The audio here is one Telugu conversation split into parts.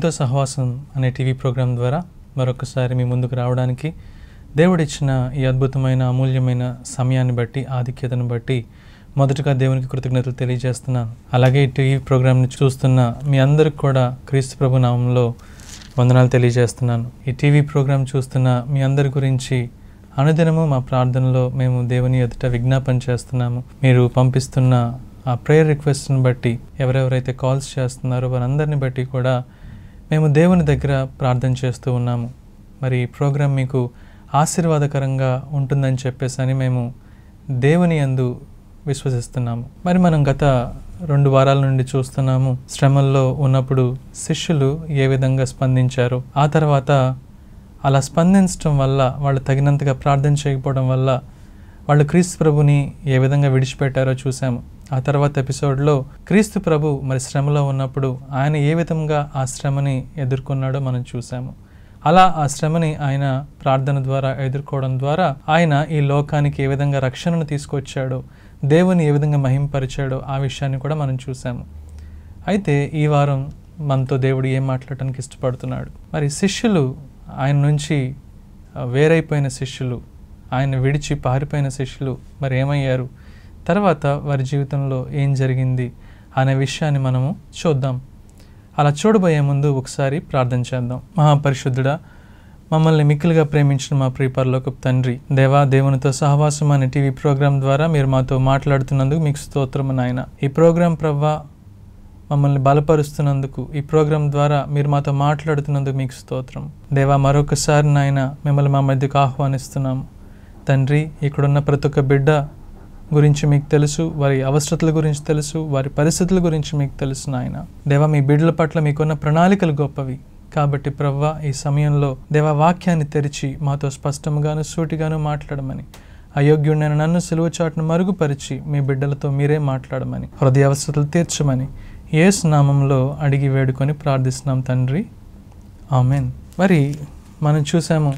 దేవునితో సహవాసం అనే టీవీ ప్రోగ్రాం ద్వారా మరొకసారి మీ ముందుకు రావడానికి దేవుడిచ్చిన ఈ అద్భుతమైన అమూల్యమైన సమయాన్ని బట్టి ఆధిక్యతను బట్టి మొదటగా దేవునికి కృతజ్ఞతలు తెలియజేస్తున్నాను. అలాగే ఈ టీవీ ప్రోగ్రాంని చూస్తున్న మీ అందరికి కూడా క్రీస్తు ప్రభు నామంలో వందనాలు తెలియజేస్తున్నాను. ఈ టీవీ ప్రోగ్రాం చూస్తున్న మీ అందరి గురించి అనుదినము మా ప్రార్థనలో మేము దేవుని ఎదుట విజ్ఞాపన చేస్తున్నాము. మీరు పంపిస్తున్న ఆ ప్రేయర్ రిక్వెస్ట్ని బట్టి ఎవరెవరైతే కాల్స్ చేస్తున్నారో వారందరిని బట్టి కూడా మేము దేవుని దగ్గర ప్రార్థన చేస్తూ ఉన్నాము. మరి ఈ ప్రోగ్రాం మీకు ఆశీర్వాదకరంగా ఉంటుందని చెప్పేసి అని మేము దేవుని అందు విశ్వసిస్తున్నాము. మరి మనం గత రెండు వారాల నుండి చూస్తున్నాము శ్రమల్లో ఉన్నప్పుడు శిష్యులు ఏ విధంగా స్పందించారు ఆ తర్వాత అలా స్పందించడం వల్ల వాళ్ళు తగినంతగా ప్రార్థన చేయకపోవడం వల్ల వాళ్ళు క్రీస్తు ప్రభుని ఏ విధంగా విడిచిపెట్టారో చూసాము ఆ తర్వాత ఎపిసోడ్లో క్రీస్తు ప్రభు మరి శ్రమలో ఉన్నప్పుడు ఆయన ఏ విధంగా ఆ శ్రమని ఎదుర్కొన్నాడో మనం చూసాము అలా ఆ శ్రమని ఆయన ప్రార్థన ద్వారా ఎదుర్కోవడం ద్వారా ఆయన ఈ లోకానికి ఏ విధంగా రక్షణను తీసుకొచ్చాడో దేవుని ఏ విధంగా మహింపరిచాడో ఆ విషయాన్ని కూడా మనం చూసాము అయితే ఈ వారం మనతో దేవుడు ఏం మాట్లాడటానికి ఇష్టపడుతున్నాడు? మరి శిష్యులు ఆయన నుంచి వేరైపోయిన శిష్యులు ఆయన విడిచి పారిపోయిన శిష్యులు మరి ఏమయ్యారు? తర్వాత వారి జీవితంలో ఏం జరిగింది అనే విషయాన్ని మనము చూద్దాం. అలా చూడబోయే ముందు ఒకసారి ప్రార్థన చేద్దాం. మహాపరిశుద్ధుడా మమ్మల్ని మిక్కిలుగా ప్రేమించిన మా ప్రియపరలోకపు తండ్రి దేవా దేవునితో సహవాసం అనే టీవీ ప్రోగ్రాం ద్వారా మీరు మాతో మాట్లాడుతున్నందుకు మీకు స్తోత్రము నాయన. ఈ ప్రోగ్రాం ప్రవ్వా మమ్మల్ని బలపరుస్తున్నందుకు ఈ ప్రోగ్రాం ద్వారా మీరు మాతో మాట్లాడుతున్నందుకు మీకు స్తోత్రం. దేవా మరొకసారి నాయన మిమ్మల్ని మా మధ్యకు ఆహ్వానిస్తున్నాము. తండ్రి ఇక్కడున్న ప్రతి ఒక్క బిడ్డ గురించి మీకు తెలుసు వారి అవసరతల గురించి తెలుసు వారి పరిస్థితుల గురించి మీకు తెలుసు నాయన. దేవా మీ బిడ్డల పట్ల మీకున్న ప్రణాళికలు గొప్పవి. కాబట్టి ప్రవ్వ ఈ సమయంలో దేవా వాక్యాన్ని తెరిచి మాతో స్పష్టంగాను సూటిగాను మాట్లాడమని అయోగ్యుడైన నన్ను సిలువ చాటును మరుగుపరిచి మీ బిడ్డలతో మీరే మాట్లాడమని హృదయ అవసరతలు తీర్చమని ఏ నామంలో అడిగి వేడుకొని ప్రార్థిస్తున్నాం తండ్రి. ఆమెన్. మరి మనం చూసాము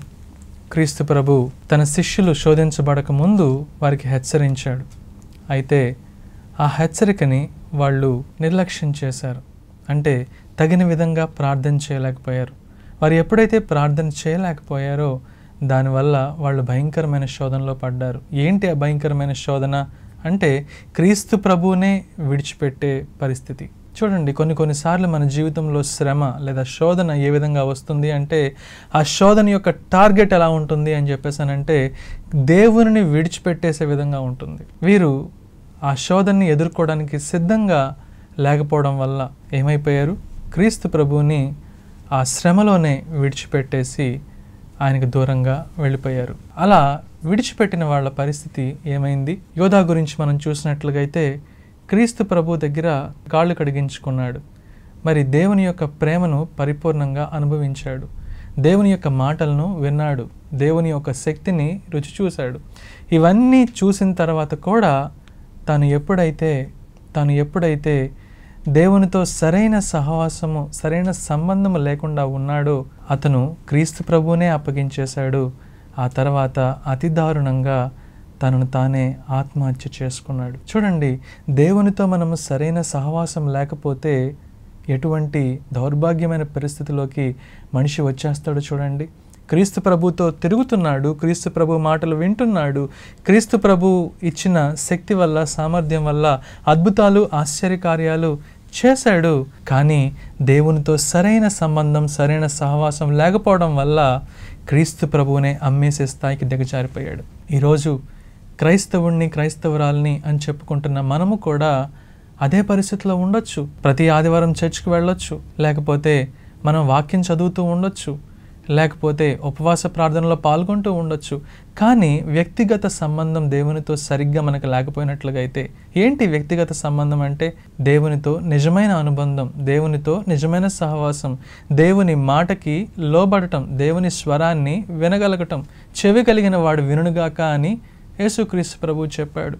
క్రీస్తు ప్రభు తన శిష్యులు శోధించబడక ముందు వారికి హెచ్చరించాడు. అయితే ఆ హెచ్చరికని వాళ్ళు నిర్లక్ష్యం చేశారు. అంటే తగిన విధంగా ప్రార్థన చేయలేకపోయారు. వారు ఎప్పుడైతే ప్రార్థన చేయలేకపోయారో దానివల్ల వాళ్ళు భయంకరమైన శోధనలో పడ్డారు. ఏంటి ఆ భయంకరమైన శోధన? అంటే క్రీస్తు ప్రభువునే విడిచిపెట్టే పరిస్థితి. చూడండి కొన్ని కొన్నిసార్లు మన జీవితంలో శ్రమ లేదా శోధన ఏ విధంగా వస్తుంది అంటే ఆ శోధన యొక్క టార్గెట్ ఎలా ఉంటుంది అని చెప్పేసానంటే దేవునిని విడిచిపెట్టేసే విధంగా ఉంటుంది. వీరు ఆ శోధనని ఎదుర్కోవడానికి సిద్ధంగా లేకపోవడం వల్ల ఏమైపోయారు? క్రీస్తు ప్రభువుని ఆ శ్రమలోనే విడిచిపెట్టేసి ఆయనకు దూరంగా వెళ్ళిపోయారు. అలా విడిచిపెట్టిన వాళ్ళ పరిస్థితి ఏమైంది? యోధా గురించి మనం చూసినట్లుగా అయితే క్రీస్తు ప్రభు దగ్గర కాళ్ళు కడిగించుకున్నాడు. మరి దేవుని యొక్క ప్రేమను పరిపూర్ణంగా అనుభవించాడు. దేవుని యొక్క మాటలను విన్నాడు. దేవుని యొక్క శక్తిని రుచి చూశాడు. ఇవన్నీ చూసిన తర్వాత కూడా తను ఎప్పుడైతే తను ఎప్పుడైతే దేవునితో సరైన సహవాసము సరైన సంబంధము లేకుండా ఉన్నాడో అతను క్రీస్తు ప్రభువునే అప్పగించేశాడు. ఆ తర్వాత అతి దారుణంగా తనను తానే ఆత్మహత్య చేసుకున్నాడు. చూడండి దేవునితో మనము సరైన సహవాసం లేకపోతే ఎటువంటి దౌర్భాగ్యమైన పరిస్థితిలోకి మనిషి వచ్చేస్తాడో చూడండి. క్రీస్తు ప్రభుతో తిరుగుతున్నాడు క్రీస్తు ప్రభు మాటలు వింటున్నాడు క్రీస్తు ప్రభు ఇచ్చిన శక్తి వల్ల సామర్థ్యం వల్ల అద్భుతాలు ఆశ్చర్యకార్యాలు చేశాడు. కానీ దేవునితో సరైన సంబంధం సరైన సహవాసం లేకపోవడం వల్ల క్రీస్తు ప్రభువునే అమ్మేసే స్థాయికి దిగజారిపోయాడు. ఈరోజు క్రైస్తవుణ్ణి క్రైస్తవురాల్ని అని చెప్పుకుంటున్న మనము కూడా అదే పరిస్థితిలో ఉండొచ్చు. ప్రతి ఆదివారం చర్చ్కి వెళ్ళొచ్చు. లేకపోతే మనం వాక్యం చదువుతూ ఉండొచ్చు. లేకపోతే ఉపవాస ప్రార్థనలో పాల్గొంటూ ఉండొచ్చు. కానీ వ్యక్తిగత సంబంధం దేవునితో సరిగ్గా మనకు లేకపోయినట్లుగా అయితే ఏంటి వ్యక్తిగత సంబంధం అంటే? దేవునితో నిజమైన అనుబంధం దేవునితో నిజమైన సహవాసం దేవుని మాటకి లోబడటం దేవుని స్వరాన్ని వినగలగటం చెవి కలిగిన వాడు వినుగాక అని యేసుక్రీస్తు ప్రభు చెప్పాడు.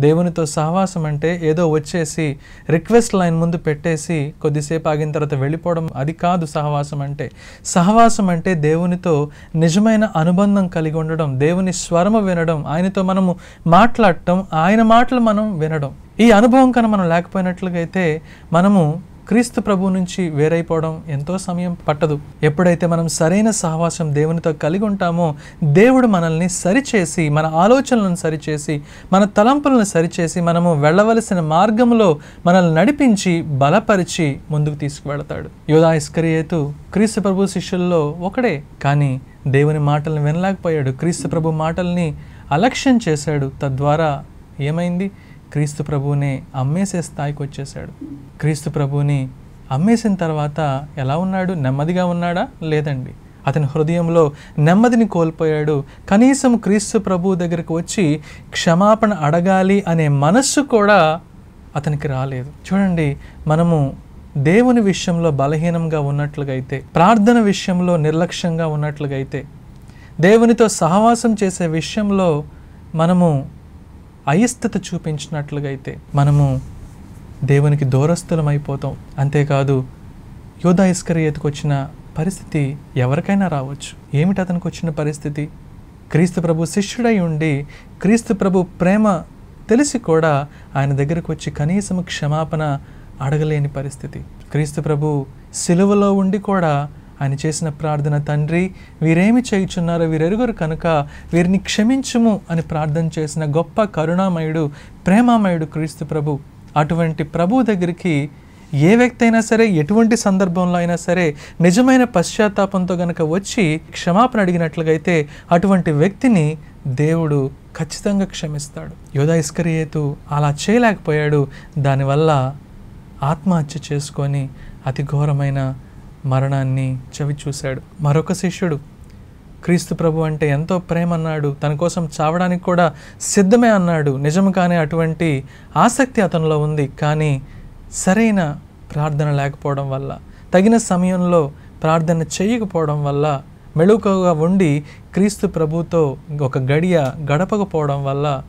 దేవునితో సహవాసం అంటే ఏదో వచ్చేసి రిక్వెస్ట్ లైన్ ముందు పెట్టేసి కొద్దిసేపు ఆగిన తర్వాత వెళ్ళిపోవడం అది కాదు సహవాసం అంటే. సహవాసం అంటే దేవునితో నిజమైన అనుబంధం కలిగి ఉండడం దేవుని స్వరము వినడం ఆయనతో మనము మాట్లాడటం ఆయన మాటలు మనం వినడం. ఈ అనుభవం కన మనం లేకపోయినట్లుగా అయితే మనము క్రీస్తు ప్రభు నుంచి వేరైపోవడం ఎంతో సమయం పట్టదు. ఎప్పుడైతే మనం సరైన సహవాసం దేవునితో కలిగి ఉంటామో దేవుడు మనల్ని సరిచేసి మన ఆలోచనలను సరిచేసి మన తలంపులను సరిచేసి మనము వెళ్ళవలసిన మార్గంలో మనల్ని నడిపించి బలపరిచి ముందుకు తీసుకువెళతాడు. యోధా ఇస్కరియేతు క్రీస్తు ప్రభు శిష్యుల్లో ఒకడే కానీ దేవుని మాటలను వినలేకపోయాడు. క్రీస్తు ప్రభు మాటల్ని అలక్ష్యం చేశాడు. తద్వారా ఏమైంది? క్రీస్తు ప్రభువుని అమ్మేసే స్థాయికి వచ్చేసాడు క్రీస్తు ప్రభువుని అమ్మేసిన తర్వాత ఎలా ఉన్నాడు? నెమ్మదిగా ఉన్నాడా? లేదండి. అతని హృదయంలో నెమ్మదిని కోల్పోయాడు. కనీసం క్రీస్తు ప్రభు దగ్గరకు వచ్చి క్షమాపణ అడగాలి అనే మనస్సు కూడా అతనికి రాలేదు. చూడండి మనము దేవుని విషయంలో బలహీనంగా ఉన్నట్లుగా అయితే ప్రార్థన విషయంలో నిర్లక్ష్యంగా ఉన్నట్లుగా అయితే దేవునితో సహవాసం చేసే విషయంలో మనము అయస్థత చూపించినట్లుగా అయితే మనము దేవునికి దూరస్థులం అయిపోతాం అంతేకాదు యోధా ఇస్కరియతకు వచ్చిన పరిస్థితి ఎవరికైనా రావచ్చు. ఏమిటి అతనికి వచ్చిన పరిస్థితి? క్రీస్తు ప్రభు శిష్యుడై ఉండి క్రీస్తు ప్రభు ప్రేమ తెలిసి కూడా ఆయన దగ్గరకు వచ్చి కనీసం క్షమాపణ అడగలేని పరిస్థితి. క్రీస్తు ప్రభు సిలువలో ఉండి కూడా ఆయన చేసిన ప్రార్థన తండ్రి వీరేమి చేయుచున్నారో వీరెరుగురు కనుక వీరిని క్షమించుము అని ప్రార్థన చేసిన గొప్ప కరుణామయుడు ప్రేమామయుడు క్రీస్తు ప్రభు. అటువంటి ప్రభు దగ్గరికి ఏ వ్యక్తి అయినా సరే ఎటువంటి సందర్భంలో అయినా సరే నిజమైన పశ్చాత్తాపంతో గనక వచ్చి క్షమాపణ అడిగినట్లుగా అయితే అటువంటి వ్యక్తిని దేవుడు ఖచ్చితంగా క్షమిస్తాడు. యోధా ఇస్కరియేతు అలా చేయలేకపోయాడు. దానివల్ల ఆత్మహత్య చేసుకొని అతి ఘోరమైన మరణాన్ని చవి చూశాడు. మరొక శిష్యుడు క్రీస్తు ప్రభు అంటే ఎంతో ప్రేమ అన్నాడు. తన కోసం చావడానికి కూడా సిద్ధమే అన్నాడు. నిజం కానీ అటువంటి ఆసక్తి అతనిలో ఉంది. కానీ సరైన ప్రార్థన లేకపోవడం వల్ల తగిన సమయంలో ప్రార్థన చేయకపోవడం వల్ల మెళుకగా ఉండి క్రీస్తు ప్రభుతో ఒక గడియ గడపకపోవడం వల్ల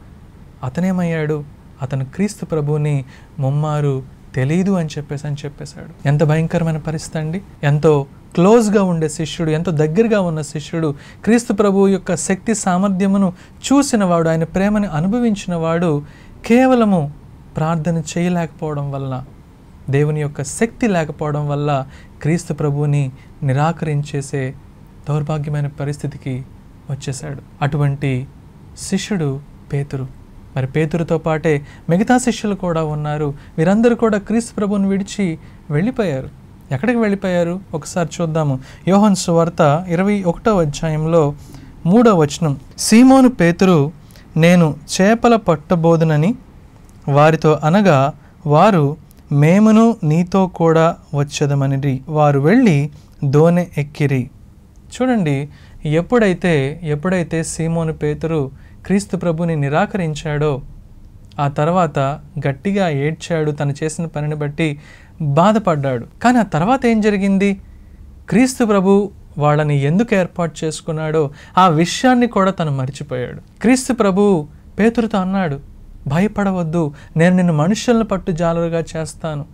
అతనేమయ్యాడు? అతను క్రీస్తు ప్రభుని ముమ్మారు తెలీదు అని చెప్పేసి అని చెప్పేశాడు. ఎంత భయంకరమైన పరిస్థితి అండి. ఎంతో క్లోజ్గా ఉండే శిష్యుడు ఎంతో దగ్గరగా ఉన్న శిష్యుడు క్రీస్తు ప్రభు యొక్క శక్తి సామర్థ్యమును చూసినవాడు ఆయన ప్రేమను అనుభవించినవాడు కేవలము ప్రార్థన చేయలేకపోవడం వల్ల దేవుని యొక్క శక్తి లేకపోవడం వల్ల క్రీస్తు ప్రభువుని నిరాకరించేసే దౌర్భాగ్యమైన పరిస్థితికి వచ్చేశాడు. అటువంటి శిష్యుడు పేతురు. మరి పేతురుతో పాటే మిగతా శిష్యులు కూడా ఉన్నారు. వీరందరూ కూడా క్రీస్తు ప్రభుని విడిచి వెళ్ళిపోయారు. ఎక్కడికి వెళ్ళిపోయారు? ఒకసారి చూద్దాము. యోహన్ సువార్త ఇరవై ఒకటో అధ్యాయంలో మూడో వచనం. సీమోను పేతురు నేను చేపల పట్టబోదునని వారితో అనగా వారు మేమును నీతో కూడా వచ్చదమనిరి. వారు వెళ్ళి దోనె ఎక్కిరి. చూడండి ఎప్పుడైతే ఎప్పుడైతే సీమోను పేతురు క్రీస్తు ప్రభుని నిరాకరించాడో ఆ తర్వాత గట్టిగా ఏడ్చాడు తను చేసిన పనిని బట్టి బాధపడ్డాడు. కానీ ఆ తర్వాత ఏం జరిగింది? క్రీస్తు ప్రభు వాళ్ళని ఎందుకు ఏర్పాటు చేసుకున్నాడో ఆ విషయాన్ని కూడా తను మర్చిపోయాడు. క్రీస్తు ప్రభు పేతురుతో అన్నాడు భయపడవద్దు నేను నిన్ను మనుషులను పట్టు జాలరుగా చేస్తాను.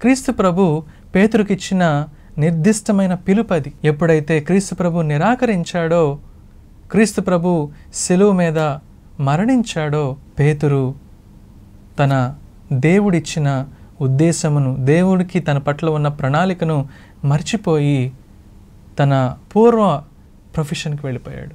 క్రీస్తు ప్రభు పేతురుకిచ్చిన నిర్దిష్టమైన పిలుపది ఎప్పుడైతే క్రీస్తు ప్రభు నిరాకరించాడో క్రీస్తు ప్రభు సెలువు మీద మరణించాడో పేతురు తన దేవుడిచ్చిన ఉద్దేశమును దేవుడికి తన పట్ల ఉన్న ప్రణాళికను మర్చిపోయి తన పూర్వ ప్రొఫెషన్కి వెళ్ళిపోయాడు.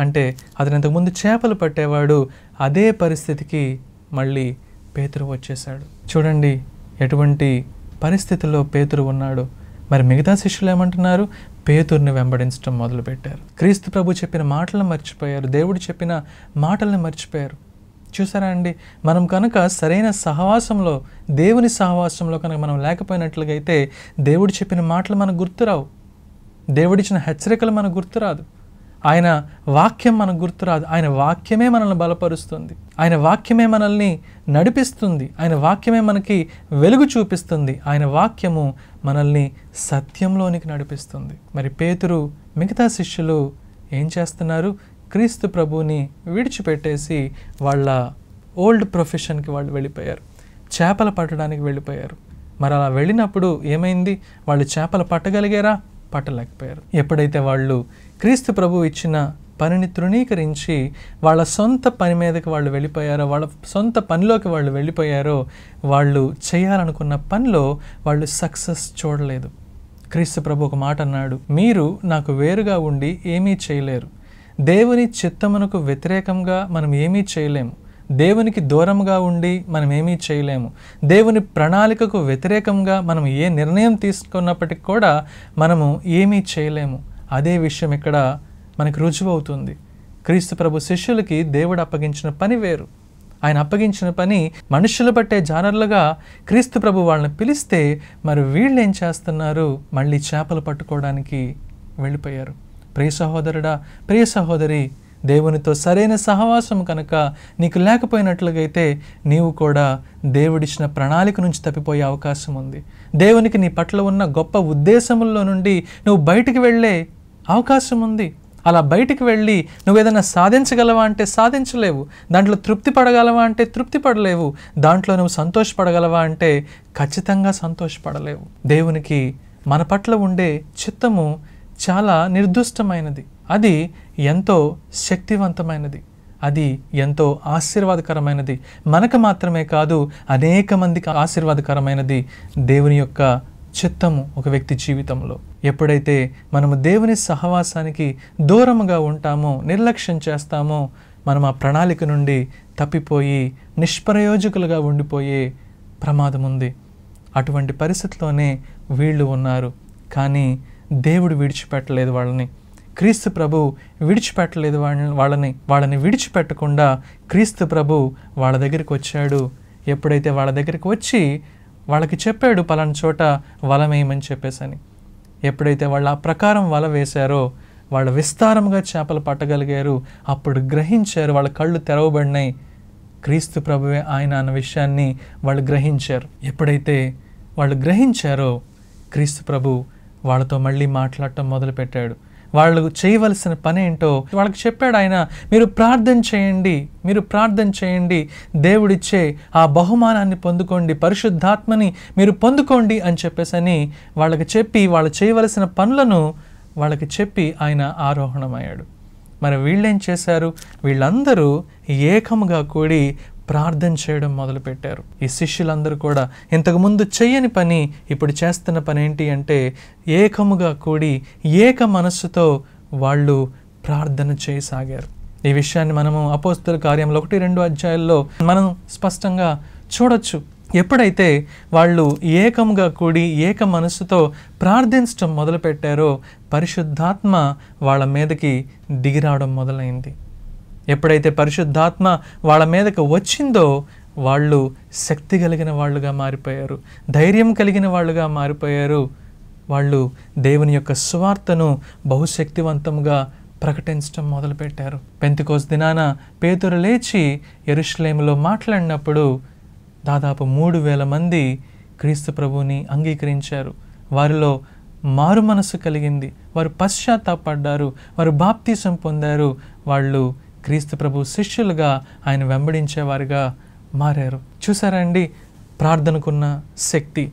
అంటే అతను ఇంతకుముందు చేపలు పట్టేవాడు అదే పరిస్థితికి మళ్ళీ పేతురు వచ్చేశాడు. చూడండి ఎటువంటి పరిస్థితుల్లో పేతురు ఉన్నాడు. మరి మిగతా శిష్యులు ఏమంటున్నారు? పేతుర్ని వెంబడించడం మొదలుపెట్టారు. క్రీస్తు ప్రభు చెప్పిన మాటలను మర్చిపోయారు. దేవుడు చెప్పిన మాటలను మర్చిపోయారు. చూసారా అండి? మనం కనుక సరైన సహవాసంలో దేవుని సహవాసంలో కనుక మనం లేకపోయినట్లుగా అయితే దేవుడు చెప్పిన మాటలు మనకు గుర్తురావు. దేవుడిచ్చిన హెచ్చరికలు మనకు గుర్తురాదు. ఆయన వాక్యం మనకు గుర్తురాదు. ఆయన వాక్యమే మనల్ని బలపరుస్తుంది. ఆయన వాక్యమే మనల్ని నడిపిస్తుంది. ఆయన వాక్యమే మనకి వెలుగు చూపిస్తుంది. ఆయన వాక్యము మనల్ని సత్యంలోనికి నడిపిస్తుంది. మరి పేతురు మిగతా శిష్యులు ఏం చేస్తున్నారు? క్రీస్తు ప్రభువుని విడిచిపెట్టేసి వాళ్ళ ఓల్డ్ ప్రొఫెషన్కి వాళ్ళు వెళ్ళిపోయారు. చేపలు పట్టడానికి వెళ్ళిపోయారు. మరి అలా వెళ్ళినప్పుడు ఏమైంది? వాళ్ళు చేపలు పట్టగలిగారా? పట్టలేకపోయారు. ఎప్పుడైతే వాళ్ళు క్రీస్తు ప్రభు ఇచ్చిన పనిని తృణీకరించి వాళ్ళ సొంత పని మీదకి వాళ్ళు వెళ్ళిపోయారో వాళ్ళ సొంత పనిలోకి వాళ్ళు వెళ్ళిపోయారో వాళ్ళు చేయాలనుకున్న పనిలో వాళ్ళు సక్సెస్ చూడలేదు. క్రీస్తు ప్రభు ఒక మాట అన్నాడు మీరు నాకు వేరుగా ఉండి ఏమీ చేయలేరు. దేవుని చిత్తమునకు వ్యతిరేకంగా మనం ఏమీ చేయలేము. దేవునికి దూరంగా ఉండి మనం ఏమీ చేయలేము. దేవుని ప్రణాళికకు వ్యతిరేకంగా మనం ఏ నిర్ణయం తీసుకున్నప్పటికి కూడా మనము ఏమీ చేయలేము. అదే విషయం ఇక్కడ మనకు రుజువవుతుంది. క్రీస్తు ప్రభు శిష్యులకి దేవుడు అప్పగించిన పని వేరు. ఆయన అప్పగించిన పని మనుషులు పట్టే జానర్లుగా క్రీస్తు ప్రభు వాళ్ళని పిలిస్తే మరి వీళ్ళు ఏం చేస్తున్నారు? మళ్ళీ చేపలు పట్టుకోవడానికి వెళ్ళిపోయారు. ప్రియ సహోదరుడా ప్రియ సహోదరి దేవునితో సరైన సహవాసం కనుక నీకు లేకపోయినట్లుగైతే నీవు కూడా దేవుడిచ్చిన ప్రణాళిక నుంచి తప్పిపోయే అవకాశం ఉంది. దేవునికి నీ పట్ల ఉన్న గొప్ప ఉద్దేశముల్లో నుండి నువ్వు బయటికి వెళ్ళే అవకాశం ఉంది. అలా బయటికి వెళ్ళి నువ్వు ఏదైనా సాధించగలవా అంటే సాధించలేవు. దాంట్లో తృప్తి పడగలవా అంటే తృప్తి పడలేవు. దాంట్లో నువ్వు సంతోషపడగలవా అంటే ఖచ్చితంగా సంతోషపడలేవు. దేవునికి మన పట్ల ఉండే చిత్తము చాలా నిర్దుష్టమైనది. అది ఎంతో శక్తివంతమైనది. అది ఎంతో ఆశీర్వాదకరమైనది. మనకు మాత్రమే కాదు అనేక మందికి ఆశీర్వాదకరమైనది దేవుని యొక్క చిత్తము ఒక వ్యక్తి జీవితంలో. ఎప్పుడైతే మనము దేవుని సహవాసానికి దూరముగా ఉంటామో నిర్లక్ష్యం చేస్తామో మనం ఆ ప్రణాళిక నుండి తప్పిపోయి నిష్ప్రయోజకులుగా ఉండిపోయే ప్రమాదం ఉంది అటువంటి పరిస్థితిలోనే వీళ్ళు ఉన్నారు. కానీ దేవుడు విడిచిపెట్టలేదు వాళ్ళని. క్రీస్తు ప్రభు విడిచిపెట్టలేదు వాళ్ళని వాళ్ళని వాళ్ళని విడిచిపెట్టకుండా క్రీస్తు ప్రభు వాళ్ళ దగ్గరికి వచ్చాడు. ఎప్పుడైతే వాళ్ళ దగ్గరికి వచ్చి వాళ్ళకి చెప్పాడు పలానా చోట వలమేయమని చెప్పేసని. ఎప్పుడైతే వాళ్ళు ఆ ప్రకారం వల వేశారో వాళ్ళు విస్తారంగా చేపలు పట్టగలిగారు అప్పుడు గ్రహించారు వాళ్ళ కళ్ళు తెరవబడినాయి. క్రీస్తు ప్రభువే ఆయన అన్న విషయాన్ని వాళ్ళు గ్రహించారు. ఎప్పుడైతే వాళ్ళు గ్రహించారో క్రీస్తు ప్రభు వాళ్ళతో మళ్ళీ మాట్లాడటం మొదలుపెట్టాడు. వాళ్ళు చేయవలసిన పని ఏంటో వాళ్ళకి చెప్పాడు ఆయన మీరు ప్రార్థన చేయండి మీరు ప్రార్థన చేయండి. దేవుడిచ్చే ఆ బహుమానాన్ని పొందుకోండి పరిశుద్ధాత్మని మీరు పొందుకోండి అని చెప్పేసని వాళ్ళకి చెప్పి వాళ్ళు చేయవలసిన పనులను వాళ్ళకి చెప్పి ఆయన ఆరోహణమయ్యాడు. మరి వీళ్ళేం చేశారు? వీళ్ళందరూ ఏకముగా కూడి ప్రార్థన చేయడం మొదలుపెట్టారు. ఈ శిష్యులందరూ కూడా ఇంతకుముందు చేయని పని ఇప్పుడు చేస్తున్న పని ఏంటి అంటే ఏకముగా కూడి ఏక మనస్సుతో వాళ్ళు ప్రార్థన చేయసాగారు. ఈ విషయాన్ని మనము అపోస్తుల కార్యంలో ఒకటి రెండు అధ్యాయాల్లో మనం స్పష్టంగా చూడొచ్చు. ఎప్పుడైతే వాళ్ళు ఏకముగా కూడి ఏక మనస్సుతో ప్రార్థించడం మొదలుపెట్టారో పరిశుద్ధాత్మ వాళ్ళ మీదకి దిగిరావడం మొదలైంది. ఎప్పుడైతే పరిశుద్ధాత్మ వాళ్ళ మీదకు వచ్చిందో వాళ్ళు శక్తి కలిగిన వాళ్ళుగా మారిపోయారు ధైర్యం కలిగిన వాళ్ళుగా మారిపోయారు. వాళ్ళు దేవుని యొక్క సువార్తను బహుశక్తివంతంగా ప్రకటించడం మొదలుపెట్టారు. పెంతికోస్ దినాన పేతురు లేచి ఎరుషులేములో మాట్లాడినప్పుడు దాదాపు మూడు వేల మంది క్రీస్తు ప్రభువుని అంగీకరించారు. వారిలో మారు మనసు కలిగింది. వారు పశ్చాత్తాపడ్డారు. వారు బాప్తీసం పొందారు. వాళ్ళు క్రీస్తు ప్రభు శిష్యులుగా ఆయన వెంబడించేవారుగా మారారు. చూసారండి ప్రార్థనకున్న శక్తి.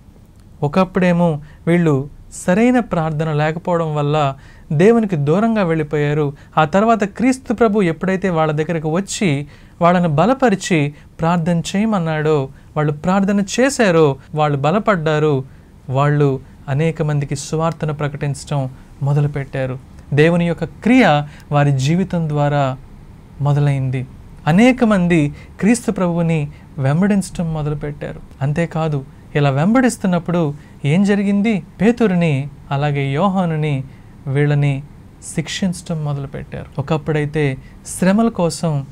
ఒకప్పుడేమో వీళ్ళు సరైన ప్రార్థన లేకపోవడం వల్ల దేవునికి దూరంగా వెళ్ళిపోయారు. ఆ తర్వాత క్రీస్తు ప్రభు ఎప్పుడైతే వాళ్ళ దగ్గరకు వచ్చి వాళ్ళని బలపరిచి ప్రార్థన చేయమన్నాడో వాళ్ళు ప్రార్థన చేశారో వాళ్ళు బలపడ్డారు వాళ్ళు అనేక మందికి సువార్తను ప్రకటించడం మొదలుపెట్టారు. దేవుని యొక్క క్రియ వారి జీవితం ద్వారా మొదలైంది. అనేక మంది క్రీస్తు ప్రభువుని వెంబడించడం మొదలుపెట్టారు. అంతేకాదు ఇలా వెంబడిస్తున్నప్పుడు ఏం జరిగింది? పేతురిని అలాగే యోహానుని వీళ్ళని శిక్షించడం మొదలుపెట్టారు. ఒకప్పుడైతే శ్రమల కోసం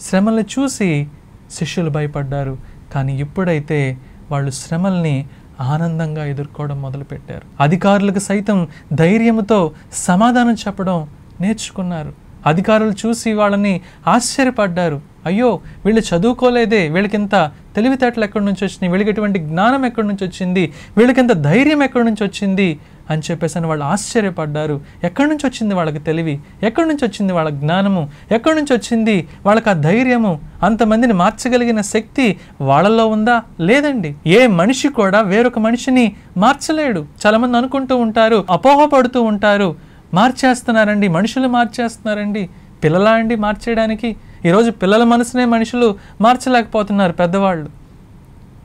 శ్రమల్ని చూసి శిష్యులు భయపడ్డారు. కానీ ఇప్పుడైతే వాళ్ళు శ్రమల్ని ఆనందంగా ఎదుర్కోవడం మొదలుపెట్టారు. అధికారులకు సైతం ధైర్యంతో సమాధానం చెప్పడం నేర్చుకున్నారు. అధికారులు చూసి వాళ్ళని ఆశ్చర్యపడ్డారు. అయ్యో వీళ్ళు చదువుకోలేదే వీళ్ళకింత తెలివితేటలు ఎక్కడి నుంచి వచ్చినాయి వీళ్ళకి ఎటువంటి జ్ఞానం ఎక్కడి నుంచి వచ్చింది వీళ్ళకింత ధైర్యం ఎక్కడి నుంచి వచ్చింది అని చెప్పేసి అని వాళ్ళు ఆశ్చర్యపడ్డారు. ఎక్కడి నుంచి వచ్చింది వాళ్ళకి తెలివి? ఎక్కడి నుంచి వచ్చింది వాళ్ళ జ్ఞానము? ఎక్కడి నుంచి వచ్చింది వాళ్ళకి ఆ ధైర్యము? అంతమందిని మార్చగలిగిన శక్తి వాళ్ళలో ఉందా? లేదండి. ఏ మనిషి కూడా వేరొక మనిషిని మార్చలేడు. చాలామంది అనుకుంటూ ఉంటారు అపోహపడుతూ ఉంటారు. మార్చేస్తున్నారండి మనుషులు మార్చేస్తున్నారండి పిల్లలా అండి మార్చేయడానికి. ఈరోజు పిల్లల మనసునే మనుషులు మార్చలేకపోతున్నారు పెద్దవాళ్ళు.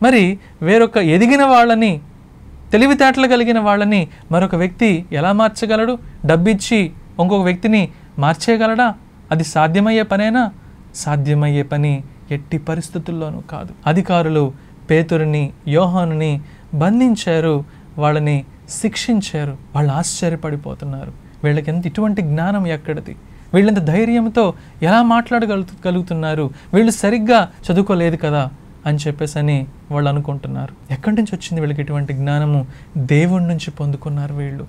మరి వేరొక ఎదిగిన వాళ్ళని తెలివితేటలు కలిగిన వాళ్ళని మరొక వ్యక్తి ఎలా మార్చగలడు? డబ్బిచ్చి ఇంకొక వ్యక్తిని మార్చేయగలడా? అది సాధ్యమయ్యే పనేనా? సాధ్యమయ్యే పని ఎట్టి పరిస్థితుల్లోనూ కాదు. అధికారులు పేతురిని యోహానుని బంధించారు వాళ్ళని శిక్షించారు వాళ్ళు ఆశ్చర్యపడిపోతున్నారు. వీళ్ళకి ఎంత ఇటువంటి జ్ఞానం ఎక్కడిది? వీళ్ళంత ధైర్యంతో ఎలా మాట్లాడగలుగు గలుగుతున్నారు? వీళ్ళు సరిగ్గా చదువుకోలేదు కదా అని చెప్పేసి అని వాళ్ళు అనుకుంటున్నారు. ఎక్కడి నుంచి వచ్చింది వీళ్ళకి ఇటువంటి జ్ఞానము? దేవుడి నుంచి పొందుకున్నారు వీళ్ళు.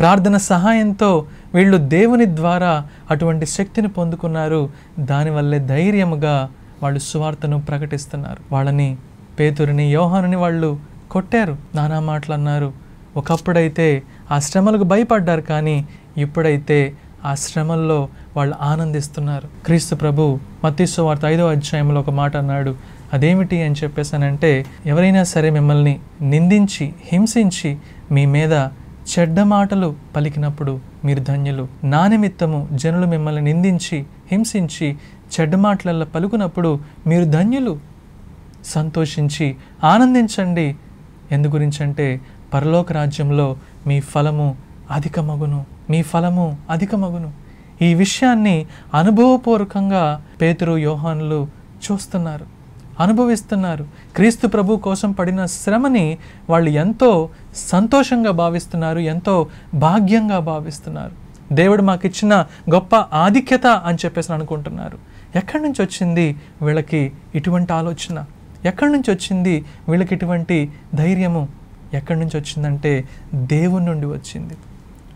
ప్రార్థన సహాయంతో వీళ్ళు దేవుని ద్వారా అటువంటి శక్తిని పొందుకున్నారు. దానివల్లే ధైర్యముగా వాళ్ళు సువార్తను ప్రకటిస్తున్నారు. వాళ్ళని పేతురిని యోహానుని వాళ్ళు కొట్టారు. నానా మాటలు అన్నారు. ఒకప్పుడైతే ఆ శ్రమలకు భయపడ్డారు కానీ ఇప్పుడైతే ఆ శ్రమల్లో వాళ్ళు ఆనందిస్తున్నారు. క్రీస్తు ప్రభు మత్తీసు వార్త ఐదో అధ్యాయంలో ఒక మాట అన్నాడు. అదేమిటి అని చెప్పేసానంటే ఎవరైనా సరే మిమ్మల్ని నిందించి హింసించి మీ మీద చెడ్డ మాటలు పలికినప్పుడు మీరు ధన్యులు. నా నిమిత్తము జనులు మిమ్మల్ని నిందించి హింసించి చెడ్డ మాటలల్లో పలుకునప్పుడు మీరు ధన్యులు. సంతోషించి ఆనందించండి. ఎందు గురించంటే పరలోక రాజ్యంలో మీ ఫలము అధికమగును. మీ ఫలము అధికమగును. ఈ విషయాన్ని అనుభవపూర్వకంగా పేతురు యోహానులు చూస్తున్నారు. అనుభవిస్తున్నారు. క్రీస్తు ప్రభు కోసం పడిన శ్రమని వాళ్ళు ఎంతో సంతోషంగా భావిస్తున్నారు ఎంతో భాగ్యంగా భావిస్తున్నారు. దేవుడు మాకు ఇచ్చిన గొప్ప ఆధిక్యత అని చెప్పేసి అనుకుంటున్నారు. ఎక్కడి నుంచి వచ్చింది వీళ్ళకి ఇటువంటి ఆలోచన? ఎక్కడి నుంచి వచ్చింది వీళ్ళకి ఇటువంటి ధైర్యము? ఎక్కడి నుంచి వచ్చిందంటే దేవుని నుండి వచ్చింది.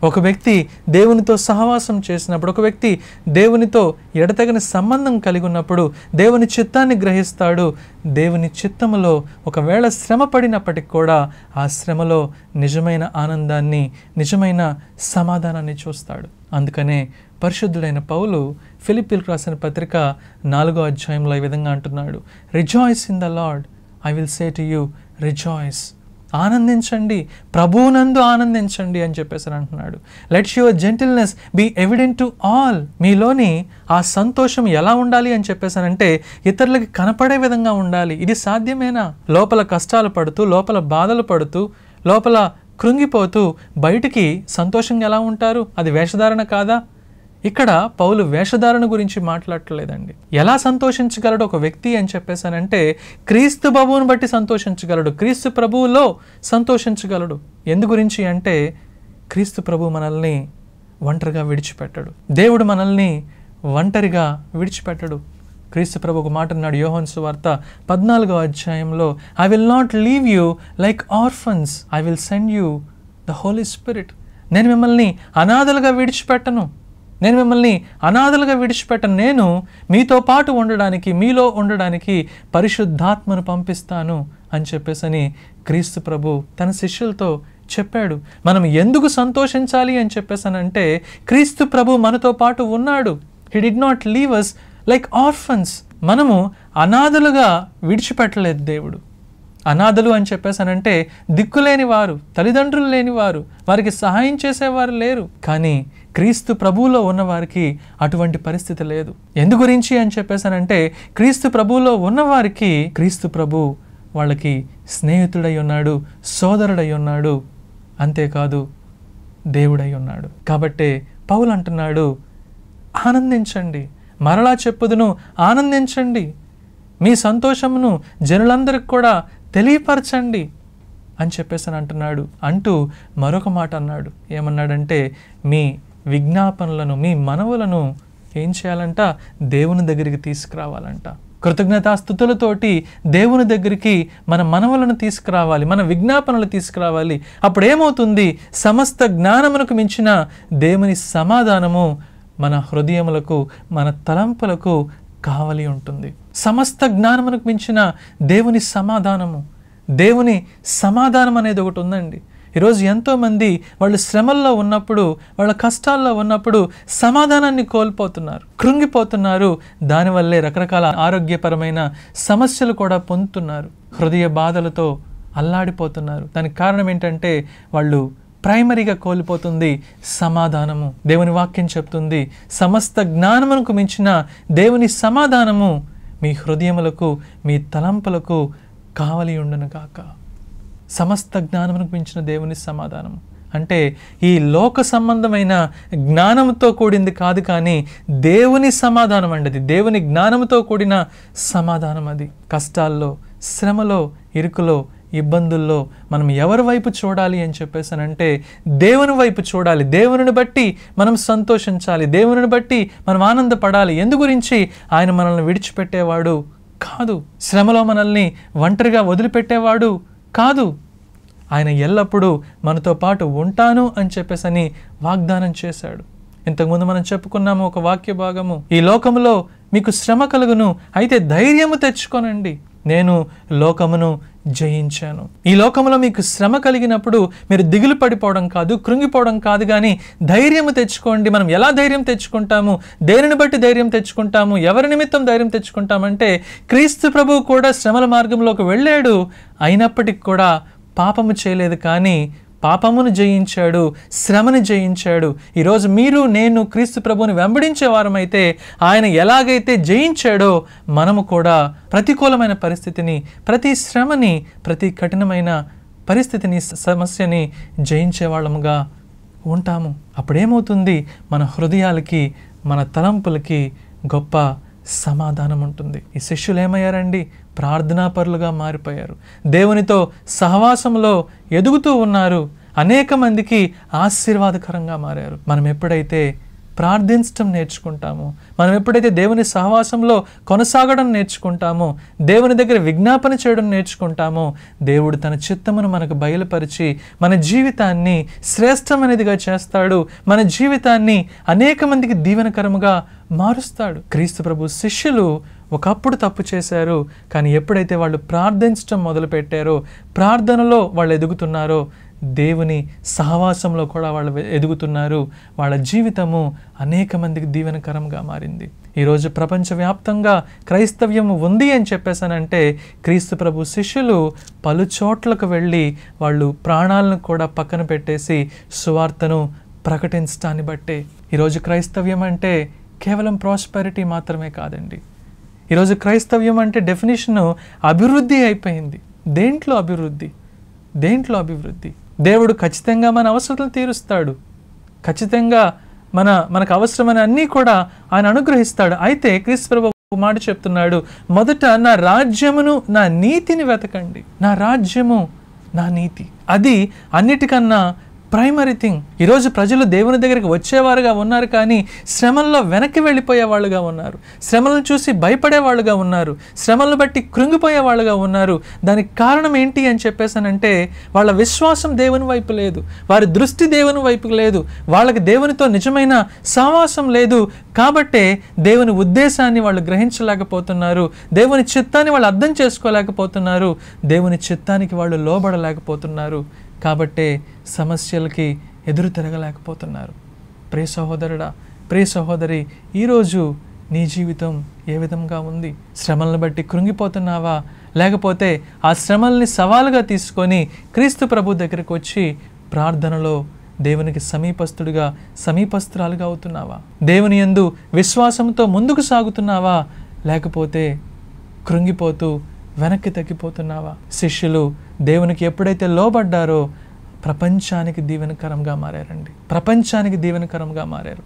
ఒక వ్యక్తి దేవునితో సహవాసం చేసినప్పుడు ఒక వ్యక్తి దేవునితో ఎడతగని సంబంధం కలిగి ఉన్నప్పుడు దేవుని చిత్తాన్ని గ్రహిస్తాడు. దేవుని చిత్తములో ఒకవేళ శ్రమ పడినప్పటికి కూడా ఆ శ్రమలో నిజమైన ఆనందాన్ని నిజమైన సమాధానాన్ని చూస్తాడు. అందుకనే పరిశుద్ధుడైన పౌలు ఫిలిపిల్ రాసిన పత్రిక నాలుగో అధ్యాయంలో ఈ విధంగా అంటున్నాడు. Rejoice in the Lord I will say to you rejoice ఆనందించండి. ప్రభువునందు ఆనందించండి అని చెప్పేసి అంటున్నాడు. Let's your gentleness be evident to all మీలోని ఆ సంతోషం ఎలా ఉండాలి అని చెప్పేసానంటే ఇతరులకి కనపడే విధంగా ఉండాలి. ఇది సాధ్యమేనా? లోపల కష్టాలు పడుతూ లోపల బాధలు పడుతూ లోపల కృంగిపోతూ బయటికి సంతోషంగా ఎలా ఉంటారు? అది వేషధారణ కాదా? ఇక్కడ పౌలు వేషధారణ గురించి మాట్లాడట్లేదండి. ఎలా సంతోషించగలడు ఒక వ్యక్తి అని చెప్పేసానంటే క్రీస్తు ప్రభువుని బట్టి సంతోషించగలడు. క్రీస్తు ప్రభువులో సంతోషించగలడు. ఎందు గురించి అంటే క్రీస్తు ప్రభు మనల్ని ఒంటరిగా విడిచిపెట్టడు. దేవుడు మనల్ని ఒంటరిగా విడిచిపెట్టడు. క్రీస్తు ప్రభు ఒక మాట అన్నాడు యోహన్ సువార్త పద్నాలుగో అధ్యాయంలో I will not leave you like orphans I will send you the holy spirit నేను మిమ్మల్ని అనాథలుగా విడిచిపెట్టను. నేను మిమ్మల్ని అనాథలుగా విడిచిపెట్టను. నేను మీతో పాటు ఉండడానికి మీలో ఉండడానికి పరిశుద్ధాత్మను పంపిస్తాను అని చెప్పేసని క్రీస్తు ప్రభు తన శిష్యులతో చెప్పాడు. మనం ఎందుకు సంతోషించాలి అని చెప్పేసానంటే క్రీస్తు ప్రభు మనతో పాటు ఉన్నాడు. He did not leave us like orphans మనము అనాథలుగా విడిచిపెట్టలేదు దేవుడు. అనాథలు అని చెప్పేసానంటే దిక్కులేని వారు తల్లిదండ్రులు లేని వారు వారికి సహాయం చేసేవారు లేరు. కానీ క్రీస్తు ప్రభువులో ఉన్నవారికి అటువంటి పరిస్థితి లేదు. ఎందు గురించి అని చెప్పేసానంటే క్రీస్తు ప్రభువులో ఉన్నవారికి క్రీస్తు ప్రభు వాళ్ళకి స్నేహితుడై ఉన్నాడు సోదరుడై ఉన్నాడు అంతేకాదు దేవుడై ఉన్నాడు. కాబట్టే పౌలు అంటున్నాడు ఆనందించండి మరలా చెప్పుదును ఆనందించండి. మీ సంతోషమును జనులందరికి కూడా తెలియపరచండి అని చెప్పేసి అని అంటున్నాడు. అంటూ మరొక మాట అన్నాడు. ఏమన్నాడంటే మీ విజ్ఞాపనలను మీ మనవులను ఏం చేయాలంట? దేవుని దగ్గరికి తీసుకురావాలంట. కృతజ్ఞతాస్థుతులతోటి దేవుని దగ్గరికి మన మనవలను తీసుకురావాలి మన విజ్ఞాపనలు తీసుకురావాలి. అప్పుడు ఏమవుతుంది సమస్త జ్ఞానమునకు మించిన దేవుని సమాధానము మన హృదయములకు మన తలంపులకు కావలి ఉంటుంది. సమస్త జ్ఞానమునకు మించిన దేవుని సమాధానము దేవుని సమాధానం అనేది ఒకటి ఉందండి. ఈరోజు ఎంతోమంది వాళ్ళు శ్రమల్లో ఉన్నప్పుడు వాళ్ళ కష్టాల్లో ఉన్నప్పుడు సమాధానాన్ని కోల్పోతున్నారు కృంగిపోతున్నారు. దానివల్లే రకరకాల ఆరోగ్యపరమైన సమస్యలు కూడా పొందుతున్నారు. హృదయ బాధలతో అల్లాడిపోతున్నారు. దానికి కారణం ఏంటంటే వాళ్ళు ప్రైమరీగా కోల్పోతుంది సమాధానము. దేవుని వాక్యం చెప్తుంది సమస్త జ్ఞానమునకు మించిన దేవుని సమాధానము మీ హృదయములకు మీ తలంపులకు కావలి ఉండును కాక సమస్త జ్ఞానమునకు మించిన దేవుని సమాధానము. అంటే ఈ లోక సంబంధమైన జ్ఞానంతో కూడింది కాదు కానీ దేవుని సమాధానం అండి అది దేవుని జ్ఞానంతో కూడిన సమాధానం అది. కష్టాల్లో శ్రమలో ఇరుకులో ఇబ్బందుల్లో మనం ఎవరి వైపు చూడాలి అని చెప్పేసానంటే దేవుని వైపు చూడాలి. దేవుని బట్టి మనం సంతోషించాలి. దేవుని బట్టి మనం ఆనందపడాలి. ఎందు గురించి ఆయన మనల్ని విడిచిపెట్టేవాడు కాదు. శ్రమలో మనల్ని ఒంటరిగా వదిలిపెట్టేవాడు కాదు. ఆయన ఎల్లప్పుడూ మనతో పాటు ఉంటాను అని చెప్పేసని వాగ్దానం చేశాడు. ఇంతకుముందు మనం చెప్పుకున్నాము ఒక వాక్య భాగము ఈ లోకములో మీకు శ్రమ కలుగును అయితే ధైర్యము తెచ్చుకోనండి. నేను లోకమును జయించాను. ఈ లోకంలో మీకు శ్రమ కలిగినప్పుడు మీరు దిగులు పడిపోవడం కాదు కృంగిపోవడం కాదు కానీ ధైర్యం తెచ్చుకోండి. మనం ఎలా ధైర్యం తెచ్చుకుంటాము? దేనిని బట్టి ధైర్యం తెచ్చుకుంటాము? ఎవరి నిమిత్తం ధైర్యం తెచ్చుకుంటామంటే క్రీస్తు ప్రభువు కూడా శ్రమల మార్గంలోకి వెళ్ళాడు. అయినప్పటికీ కూడా పాపము చేయలేదు కానీ పాపమును జయించాడు శ్రమను జయించాడు. ఈరోజు మీరు నేను క్రీస్తు ప్రభుని వెంబడించే వారమైతే ఆయన ఎలాగైతే జయించాడో మనము కూడా ప్రతికూలమైన పరిస్థితిని ప్రతి శ్రమని ప్రతి కఠినమైన పరిస్థితిని సమస్యని జయించే వాళ్ళముగా ఉంటాము. అప్పుడేమవుతుంది? మన హృదయాలకి మన తలంపులకి గొప్ప సమాధానం ఉంటుంది. ఈ శిష్యులు ఏమయ్యారండి? ప్రార్థనాపరులుగా మారిపోయారు. దేవునితో సహవాసంలో ఎదుగుతూ ఉన్నారు. అనేక మందికి ఆశీర్వాదకరంగా మారారు. మనం ఎప్పుడైతే ప్రార్థించడం నేర్చుకుంటాము. మనం ఎప్పుడైతే దేవుని సహవాసంలో కొనసాగడం నేర్చుకుంటామో దేవుని దగ్గర విజ్ఞాపన చేయడం నేర్చుకుంటామో దేవుడు తన చిత్తమును మనకు బయలుపరిచి మన జీవితాన్ని శ్రేష్టమైనదిగా చేస్తాడు. మన జీవితాన్ని అనేక మందికి దీవెనకరముగా మారుస్తాడు. క్రీస్తు ప్రభు శిష్యులు ఒకప్పుడు తప్పు చేశారు కానీ ఎప్పుడైతే వాళ్ళు ప్రార్థించడం మొదలుపెట్టారో ప్రార్థనలో వాళ్ళు ఎదుగుతున్నారో దేవుని సహవాసంలో కూడా వాళ్ళు ఎదుగుతున్నారు. వాళ్ళ జీవితము అనేక మందికి దీవెనకరంగా మారింది. ఈరోజు ప్రపంచవ్యాప్తంగా క్రైస్తవ్యం ఉంది అని చెప్పేసానంటే క్రీస్తు ప్రభు శిష్యులు పలు చోట్లకు వెళ్ళి వాళ్ళు ప్రాణాలను కూడా పక్కన పెట్టేసి సువార్తను ప్రకటించడాన్ని బట్టే. ఈరోజు క్రైస్తవ్యం అంటే కేవలం ప్రాస్పెరిటీ మాత్రమే కాదండి. ఈరోజు క్రైస్తవ్యం అంటే డెఫినేషను అభివృద్ధి అయిపోయింది. దేంట్లో అభివృద్ధి? దేంట్లో అభివృద్ధి? దేవుడు ఖచ్చితంగా మన అవసరతలు తీరుస్తాడు. ఖచ్చితంగా మన మనకు అవసరమైన అన్నీ కూడా ఆయన అనుగ్రహిస్తాడు. అయితే క్రీస్తు మాట చెప్తున్నాడు. మొదట నా రాజ్యమును నా నీతిని వెతకండి. నా రాజ్యము నా నీతి. అది అన్నిటికన్నా ప్రైమరీ థింగ్ ఈరోజు ప్రజలు దేవుని దగ్గరికి వచ్చేవారుగా ఉన్నారు కానీ శ్రమల్లో వెనక్కి వెళ్ళిపోయే వాళ్ళుగా ఉన్నారు. శ్రమలను చూసి భయపడే వాళ్ళుగా ఉన్నారు. శ్రమలను బట్టి కృంగిపోయేవాళ్ళుగా ఉన్నారు. దానికి కారణం ఏంటి అని చెప్పేసానంటే వాళ్ళ విశ్వాసం దేవుని వైపు లేదు. వారి దృష్టి దేవుని వైపు లేదు. వాళ్ళకి దేవునితో నిజమైన సావాసం లేదు. కాబట్టే దేవుని ఉద్దేశాన్ని వాళ్ళు గ్రహించలేకపోతున్నారు. దేవుని చిత్తాన్ని వాళ్ళు అర్థం చేసుకోలేకపోతున్నారు. దేవుని చిత్తానికి వాళ్ళు లోబడలేకపోతున్నారు. కాబట్టే సమస్యలకి ఎదురు తిరగలేకపోతున్నారు. ప్రే సహోదరుడా ప్రే సహోదరి ఈరోజు నీ జీవితం ఏ విధంగా ఉంది? శ్రమలను బట్టి కృంగిపోతున్నావా? లేకపోతే ఆ శ్రమల్ని సవాలుగా తీసుకొని క్రీస్తు ప్రభు దగ్గరికి వచ్చి ప్రార్థనలో దేవునికి సమీపస్తుడిగా సమీపస్తురాలుగా అవుతున్నావా? దేవుని యందు విశ్వాసంతో ముందుకు సాగుతున్నావా? లేకపోతే కృంగిపోతూ వెనక్కి తగ్గిపోతున్నావా? శిష్యులు దేవునికి ఎప్పుడైతే లోబడ్డారో ప్రపంచానికి దీవెనకరంగా మారారండి. ప్రపంచానికి దీవెనకరంగా మారారు.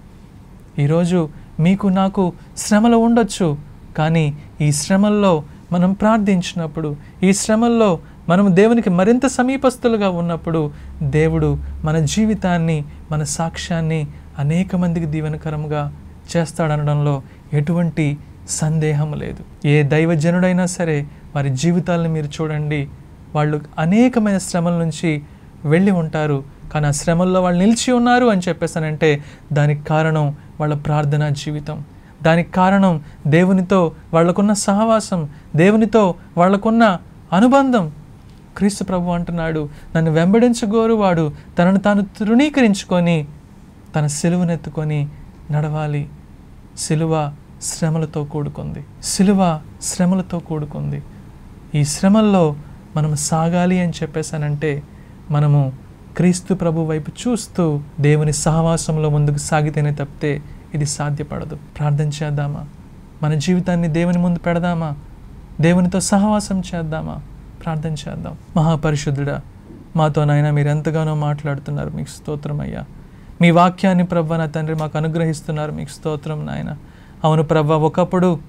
ఈరోజు మీకు నాకు శ్రమలు ఉండొచ్చు కానీ ఈ శ్రమల్లో మనం ప్రార్థించినప్పుడు ఈ శ్రమల్లో మనం దేవునికి మరింత సమీపస్తులుగా ఉన్నప్పుడు దేవుడు మన జీవితాన్ని మన సాక్ష్యాన్ని అనేక మందికి దీవెనకరంగా చేస్తాడనడంలో ఎటువంటి సందేహం లేదు. ఏ దైవజనుడైనా సరే వారి జీవితాలను మీరు చూడండి. వాళ్ళు అనేకమైన శ్రమల నుంచి వెళ్ళి ఉంటారు. కానీ ఆ శ్రమల్లో వాళ్ళు నిలిచి ఉన్నారు అని చెప్పేసానంటే దానికి కారణం వాళ్ళ ప్రార్థనా జీవితం. దానికి కారణం దేవునితో వాళ్ళకున్న సహవాసం దేవునితో వాళ్ళకున్న అనుబంధం. క్రీస్తు ప్రభు అంటున్నాడు నన్ను వెంబడించగోరువాడు తనను తాను తృణీకరించుకొని తన సిలువనెత్తుకొని నడవాలి. సిలువ శ్రమలతో కూడుకుంది. సిలువ శ్రమలతో కూడుకుంది. ఈ శ్రమల్లో మనం సాగాలి అని చెప్పేసానంటే మనము క్రీస్తు ప్రభు వైపు చూస్తూ దేవుని సహవాసంలో ముందుకు సాగితేనే తప్పితే ఇది సాధ్యపడదు. ప్రార్థన చేద్దామా? మన జీవితాన్ని దేవుని ముందు పెడదామా? దేవునితో సహవాసం చేద్దామా? ప్రార్థన చేద్దాం. మహాపరిశుద్ధుడా మాతో నాయన మీరు ఎంతగానో మాట్లాడుతున్నారు. మీకు స్తోత్రం అయ్యా. మీ వాక్యాన్ని ప్రవ్వ నా తండ్రి మాకు అనుగ్రహిస్తున్నారు. మీకు స్తోత్రం నాయన. అవును ప్రవ్వ ఒకప్పుడు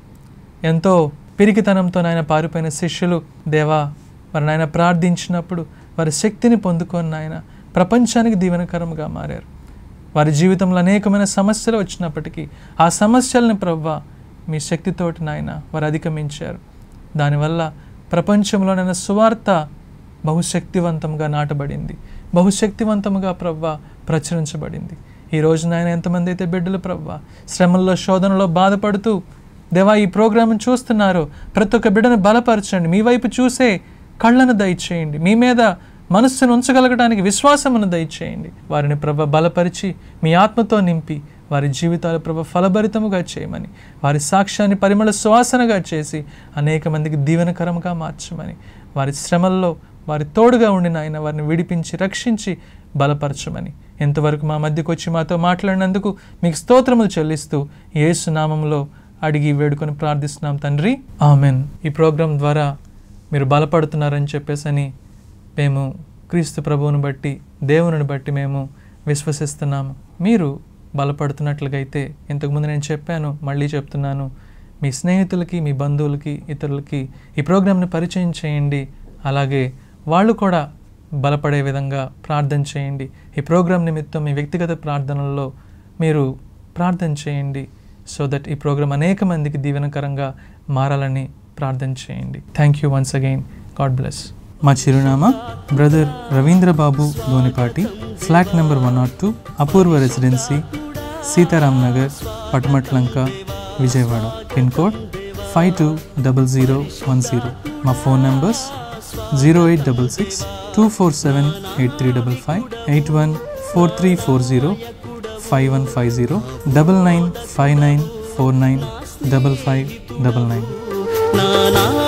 ఎంతో పిరికితనంతో నాయన పారిపోయిన శిష్యులు దేవా మరి నాయన ప్రార్థించినప్పుడు వారి శక్తిని పొందుకొని ఆయన ప్రపంచానికి దీవెనకరంగా మారారు. వారి జీవితంలో అనేకమైన సమస్యలు వచ్చినప్పటికీ ఆ సమస్యలను ప్రవ్వ మీ శక్తితోటి నాయన వారు అధిగమించారు. దానివల్ల ప్రపంచంలోనైనా సువార్త బహుశక్తివంతంగా నాటబడింది. బహుశక్తివంతంగా ప్రవ్వ ప్రచురించబడింది. ఈ రోజు నాయన ఎంతమంది అయితే బిడ్డలు ప్రవ్వ శ్రమల్లో శోధనలో బాధపడుతూ దేవా ఈ ప్రోగ్రామ్ని చూస్తున్నారో ప్రతి ఒక్క బిడ్డను బలపరచండి. మీ వైపు చూసే కళ్ళను దయచేయండి. మీ మీద మనస్సును ఉంచగలగడానికి విశ్వాసమును దయచేయండి. వారిని ప్రభ బలపరిచి మీ ఆత్మతో నింపి వారి జీవితాలు ప్రభ ఫలభరితముగా చేయమని వారి సాక్ష్యాన్ని పరిమళ సువాసనగా చేసి అనేక మందికి దీవెనకరంగా మార్చమని వారి శ్రమల్లో వారి తోడుగా ఉండిన ఆయన వారిని విడిపించి రక్షించి బలపరచమని ఎంతవరకు మా మధ్యకు వచ్చి మాతో మాట్లాడినందుకు మీకు స్తోత్రములు చెల్లిస్తూ ఏసునామంలో అడిగి వేడుకొని ప్రార్థిస్తున్నాం తండ్రి. ఆమెన్. ఈ ప్రోగ్రాం ద్వారా మీరు బలపడుతున్నారని చెప్పేసి అని మేము క్రీస్తు ప్రభువుని బట్టి దేవుని బట్టి మేము విశ్వసిస్తున్నాము. మీరు బలపడుతున్నట్లుగా అయితే ఇంతకుముందు నేను చెప్పాను మళ్ళీ చెప్తున్నాను. మీ స్నేహితులకి మీ బంధువులకి ఇతరులకి ఈ ప్రోగ్రామ్ని పరిచయం చేయండి. అలాగే వాళ్ళు కూడా బలపడే విధంగా ప్రార్థన చేయండి. ఈ ప్రోగ్రాం నిమిత్తం మీ వ్యక్తిగత ప్రార్థనల్లో మీరు ప్రార్థన చేయండి. సో దట్ ఈ ప్రోగ్రాం అనేక మందికి దీవెనకరంగా మారాలని ప్రార్థన చేయండి. Thank you once again God bless మా చిరునామా brother Ravindrababu Dhonipati flat number one not two Apoorva residency Sitaram Nagar Patamatlanka Vijayawada. Pin code five two double zero one zero మా phone numbers zero eight double six two four seven eight three double five eight one four three four zero five one five zero double nine five nine four nine double five double nine నా